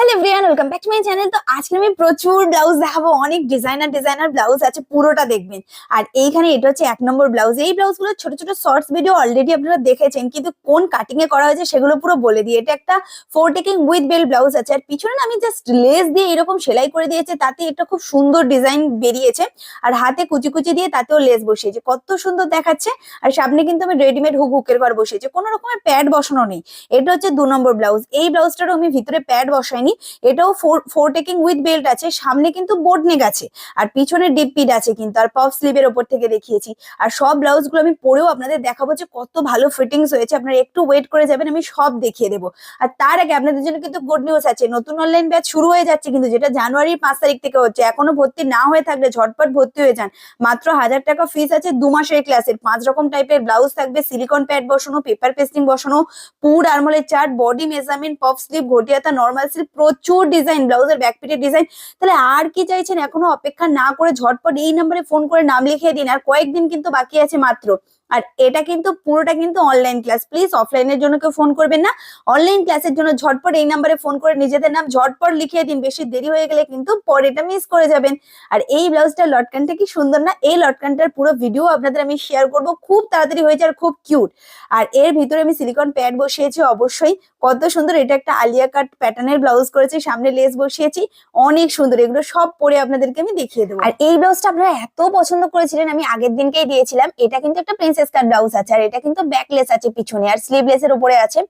Hello everyone welcome back to my channel তো আজকে আমি প্রচুর ব্লাউজ দেখাবো। অনেক ডিজাইনার ডিজাইনার ব্লাউজ আছে, পুরোটা দেখবেন। আর এইখানে এটা হচ্ছে এক নম্বর ব্লাউজ এই ব্লাউজগুলো ছোট ছোট শর্টস ভিডিও অলরেডি আপনারা দেখেছেন, কিন্তু কোন কাটিং এ করা হয়েছে সেগুলো পুরো বলে দিই। এটা একটা four taking with bell blouse আছে। আর পিছনে আমি জাস্ট লেস দিয়ে এরকম সেলাই করে দিয়েছে, তাতে এটা খুব সুন্দর ডিজাইন বেরিয়েছে। আর হাতে কুচি কুচি দিয়ে তাতেও লেস বসিয়েছে। কত সুন্দর দেখাচ্ছে। আর সামনে কিন্তু আমি রেডিমেড হুক হুকের ঘর বসিয়েছে। কোনো রকমের প্যাড বসানো নেই। এটা হচ্ছে দু নম্বর ব্লাউজ এই ব্লাউজটারও আমি ভিতরে প্যাড বসাইনি। এটাও ফোর টেকিং উইথ বেল্ট আছে, সামনে কিন্তু বোর্ড নেক আছে, আর পিছনে ডিপ পিড আছে কিন্তু, আর পফ স্লিভের ওপর থেকে দেখিয়েছি। আর সব ব্লাউজগুলো আমি পরেও আপনাদের দেখাবো যে কত ভালো ফিটিংস হয়েছে, আপনারা একটু ওয়েট করে যাবেন, আমি সব দেখিয়ে দেবো। আর তার আগে আপনাদের জন্য কিন্তু গুড নিউজ আছে, নতুন অনলাইন ব্যাচ শুরু হয়ে যাচ্ছে কিন্তু, যেটা জানুয়ারির পাঁচ তারিখ থেকে হচ্ছে, এখনও ভর্তি না হয়ে থাকলে ঝটপট ভর্তি হয়ে যান। মাত্র হাজার টাকা ফিস আছে দু মাসের ক্লাসের পাঁচ রকম টাইপের ব্লাউজ থাকবে সিলিকন প্যাড বসানো পেপার পেস্টিং বসানো, পুর আরমলের chart body measurement puff sleeve ঘটিয়াতা normal sleeve প্রচুর ডিজাইন ব্লাউজের ব্যাক পিটের ডিজাইন তাহলে আর কি চাইছেন? এখনও অপেক্ষা না করে ঝটপট এই নাম্বারে ফোন করে নাম লিখিয়ে দিন। আর কয়েকদিন কিন্তু বাকি আছে মাত্র। আর এটা কিন্তু পুরোটা কিন্তু অনলাইন ক্লাস প্লিজ অফলাইনের জন্য কেউ ফোন করবেন না। অনলাইন ক্লাসের জন্য ঝটপট এই নাম্বারে ফোন করে নিজেদের নাম ঝটপট লিখিয়ে দিন। বেশি দেরি হয়ে গেলে কিন্তু পরেটা মিস করে যাবেন। আর এই ব্লাউজটার লটকানটা কি সুন্দর না? এই লটকানটার পুরো ভিডিও আপনাদের আমি শেয়ার করব। খুব তাড়াতাড়ি হয়েছে আর খুব কিউট আর এর ভিতরে আমি সিলিকন প্যাড বসিয়েছি অবশ্যই। কত সুন্দর এটা একটা আলিয়া কাট প্যাটার্নের ব্লাউজ করেছি। সামনে লেস বসিয়েছি। অনেক সুন্দর। এগুলো সব পরে আপনাদেরকে আমি দেখিয়ে দেবো। আর এই ব্লাউজটা আপনারা এত পছন্দ করেছিলেন, আমি আগের দিনকেই দিয়েছিলাম। এটা কিন্তু একটা প্রিন্সেস কাট ব্লাউজ আছে, আর এটা কিন্তু ব্যাকলেস আছে পিছনে, আর স্লিভলেস এর উপরে আছে।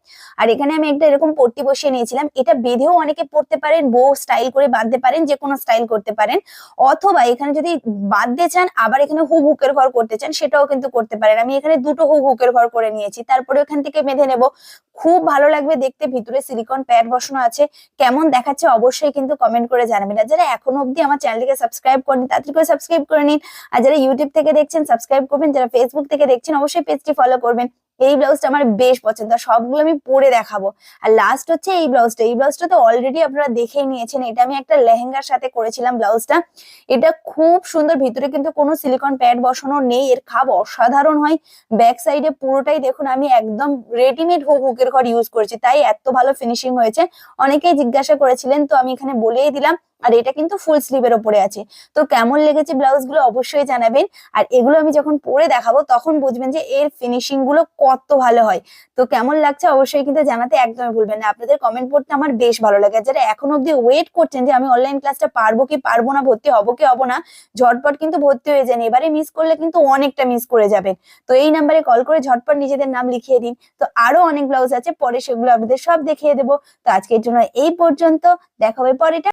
আর এখানে আমি একটা এরকম পট্টি বসিয়ে নিয়েছিলাম, এটা বেঁধেও অনেকে পড়তে পারেন বো স্টাইল করে বাঁধতে পারেন, যে কোনো স্টাইল করতে পারেন। অথবা এখানে যদি বাঁধতে চান, আবার এখানে হুক হুকের ঘর করতে চান, সেটাও কিন্তু করতে পারেন। আমি এখানে দুটো হুক হুকের ঘর করে নিয়েছি, তারপরে ওখান থেকে বেঁধে নেব। খুব ভালো লাগবে দেখতে, ভিতরে সিলিকন প্যাড বসানো আছে। কেমন দেখাচ্ছে অবশ্যই কিন্তু কমেন্ট করে জানাবেন। আর যারা এখনও অব্দি আমার চ্যানেলটিকে সাবস্ক্রাইব করেনি করে সাবস্ক্রাইব করে নিন। আর যারা ইউটিউব থেকে দেখছেন সাবস্ক্রাইব করবেন। যারা ফেসবুক থেকে দেখছেন অবশ্যই পেজটি ফলো করবেন। এই ব্লাউজটা আমার বেশ পছন্দ। সবগুলো আমি পরে দেখাবো। আর লাস্ট হচ্ছে এই ব্লাউজটা এই ব্লাউজটা তো অলরেডি আপনারা দেখেই নিয়েছেন। এটা আমি একটা লেহেঙ্গার সাথে করেছিলাম ব্লাউজটা এটা খুব সুন্দর। ভিতরে কিন্তু কোনো সিলিকন প্যাড বসানো নেই। এর খাব অসাধারণ হয়। ব্যাক সাইডে পুরোটাই দেখুন, আমি একদম রেডিমেড হুক হুকের ঘর ইউজ করেছি। তাই এত ভালো ফিনিশিং হয়েছে। অনেকেই জিজ্ঞাসা করেছিলেন, তো আমি এখানে বলেই দিলাম। আর এটা কিন্তু ফুল স্লিভের ওপরে আছে। তো কেমন লেগেছে ব্লাউজগুলো অবশ্যই জানাবেন। আর এগুলো আমি যখন পরে দেখাবো, তখন বুঝবেন যে এর ফিনিশিংগুলো কত ভালো হয়। তো কেমন লাগছে অবশ্যই কিন্তু জানাতে একদমই ভুলবেন না। আপনাদের কমেন্ট পড়তে আমার বেশ ভালো লাগে। যারা এখন অব্দি ওয়েট করছেন যে আমি অনলাইন ক্লাসটা পারব কি পারব না, ভর্তি হব কি হব না, ঝটপট কিন্তু ভর্তি হয়ে যান। এবারে মিস করলে কিন্তু অনেকটা মিস করে যাবেন। তো এই নাম্বারে কল করে ঝটপট নিজেদের নাম লিখিয়ে দিন। তো আরও অনেক ব্লাউজ আছে, পরে সেগুলো আপনাদের সব দেখিয়ে দেবো। তো আজকের জন্য এই পর্যন্ত। দেখা হবে পরেটা